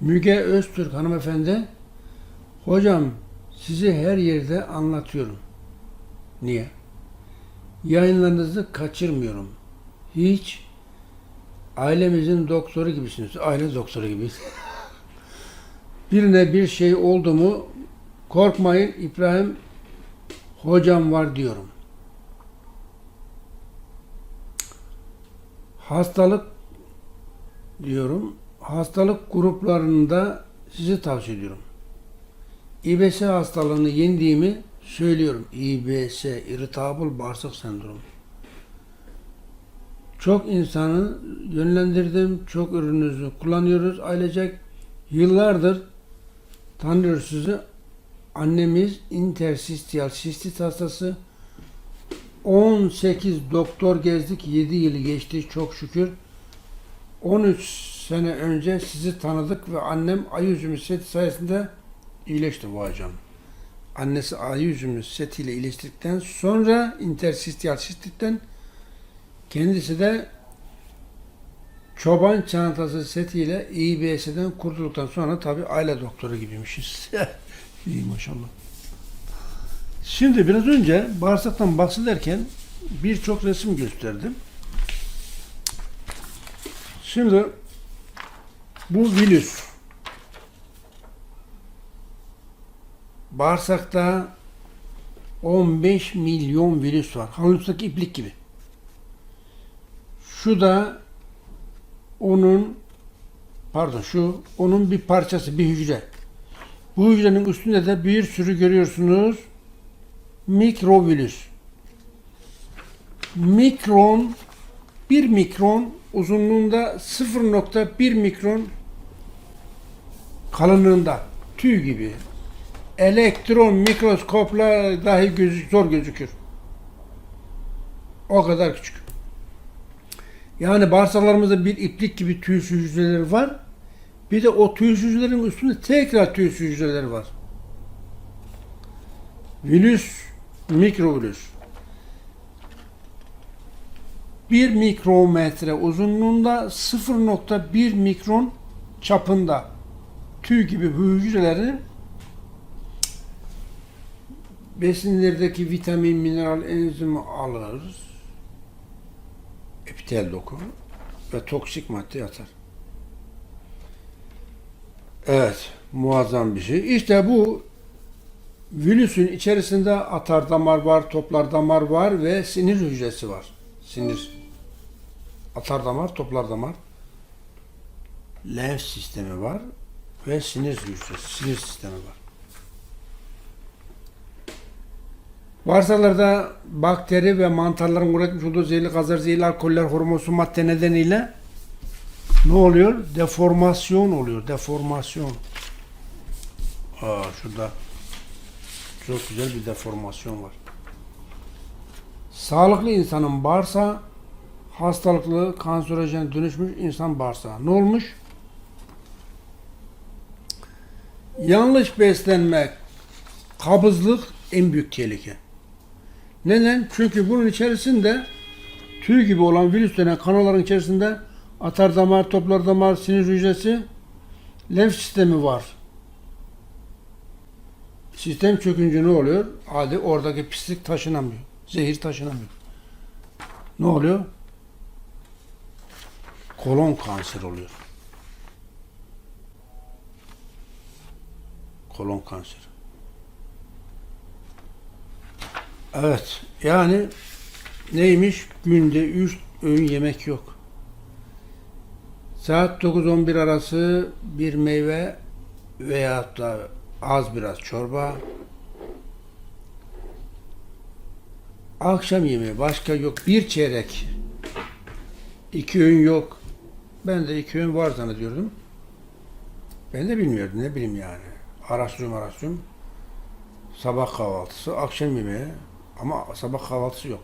Müge Öztürk hanımefendi, hocam sizi her yerde anlatıyorum. Niye? Yayınlarınızı kaçırmıyorum. Hiç ailemizin doktoru gibisiniz. Aile doktoru gibiyiz. Birine bir şey oldu mu korkmayın İbrahim hocam var diyorum. Hastalık diyorum. Hastalık gruplarında sizi tavsiye ediyorum. İBS hastalığını yendiğimi söylüyorum. İBS, irritable bağırsak sendromu. Çok insanı yönlendirdim. Çok ürününüzü kullanıyoruz. Ailecek yıllardır tanıyoruz sizi. Annemiz interstitial sistit hastası. 18 doktor gezdik. 7 yıl geçti çok şükür. 13 sene önce sizi tanıdık ve annem ay üzümü seti sayesinde iyileşti bu hocam. Annesi ay üzümü setiyle iyileştirdikten sonra interstitial sistitten kendisi de çoban çantası setiyle İBS'den kurtulduktan sonra tabi aile doktoru gibiymişiz. İyi maşallah. Şimdi biraz önce bağırsaktan bahsederken birçok resim gösterdim. Şimdi bu virüs bağırsakta 15 milyon virüs var. Halbuki iplik gibi. Şu da onun pardon şu onun bir parçası, bir hücre. Bu hücrenin üstünde de bir sürü görüyorsunuz mikrovirüs. Mikron bir mikron uzunluğunda 0.1 mikron kalınlığında tüy gibi elektron mikroskopla dahi gözü, zor gözükür. O kadar küçük. Yani bağırsaklarımızda bir iplik gibi tüysüz hücreleri var. Bir de o tüysüz hücrelerin üstünde tekrar tüysüz hücreleri var. Virüs, mikrovirüs. 1 mikrometre uzunluğunda 0.1 mikron çapında tüy gibi bu hücrelerin besinlerdeki vitamin, mineral, enzimi alırız. Epitel doku ve toksik madde atar. Evet, muazzam bir şey. İşte bu virüsün içerisinde atar damar var, toplar damar var ve sinir hücresi var. Sinir. Atar damar, toplar damar. Lenf sistemi var ve sinir hücresi, sinir sistemi var. Bağırsaklarda bakteri ve mantarların üretmiş olduğu zehirli gazlar, zehirli alkoller, hormonsu madde nedeniyle ne oluyor? Deformasyon oluyor. Deformasyon. Aa, şurada çok güzel bir deformasyon var. Sağlıklı insanın bağırsağı hastalıklı, kanserojen dönüşmüş insan bağırsağı. Ne olmuş? Yanlış beslenmek, kabızlık en büyük tehlike. Neden? Çünkü bunun içerisinde tüy gibi olan virüs denen kanalların içerisinde atar damar, toplar damar, sinir hücresi, lenf sistemi var. Sistem çökünce ne oluyor? Hadi oradaki pislik taşınamıyor. Zehir taşınamıyor. Ne oluyor? Kolon kanseri oluyor. Kolon kanseri. Evet. Yani neymiş? Günde 3 öğün yemek yok. Saat 9-11 arası bir meyve veyahut da az biraz çorba. Akşam yemeği başka yok. Bir çeyrek. İki öğün yok. Ben de iki öğün var zannediyordum. Ben de bilmiyordum. Ne bileyim yani. Araştırıyorum araştırıyorum. Sabah kahvaltısı, akşam yemeği ama sabah kahvaltısı yok.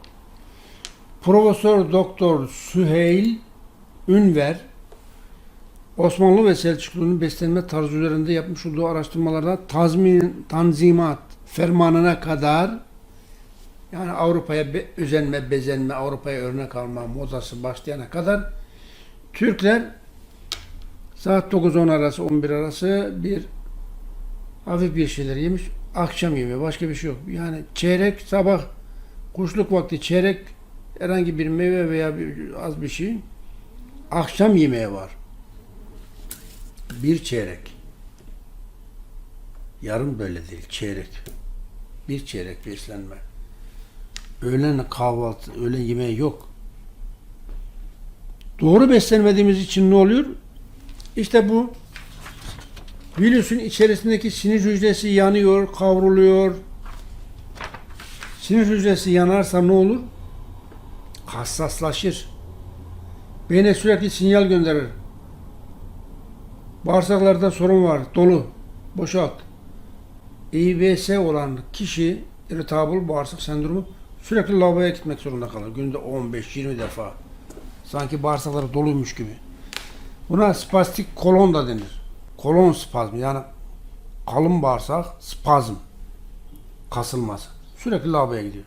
Profesör Doktor Süheyl Ünver Osmanlı ve Selçuklu'nun beslenme tarzı üzerinde yapmış olduğu araştırmalarda tazmin, tanzimat fermanına kadar yani Avrupa'ya be, özenme, bezenme, Avrupa'ya örnek alma modası başlayana kadar Türkler Saat 9-10 arası, 11 arası bir hafif bir şeyler yemiş. Akşam yemeği, başka bir şey yok. Yani çeyrek sabah kuşluk vakti çeyrek herhangi bir meyve veya bir, az bir şey. Akşam yemeği var. Bir çeyrek. Yarım böyle değil, çeyrek. Bir çeyrek beslenme. Öğlen kahvaltı, öğlen yemeği yok. Doğru beslenmediğimiz için ne oluyor? İşte bu virüsün içerisindeki sinir hücresi yanıyor, kavruluyor. Sinir hücresi yanarsa ne olur? Hassaslaşır. Beyne sürekli sinyal gönderir. Bağırsaklarda sorun var, dolu, boşalt. İBS olan kişi, irritable bağırsak sendromu sürekli lavaboya gitmek zorunda kalır. Günde 15-20 defa. Sanki bağırsakları doluymuş gibi. Buna spastik kolon da denir. Kolon spazmı yani kalın bağırsak spazm. Kasılması. Sürekli lavaboya gidiyor.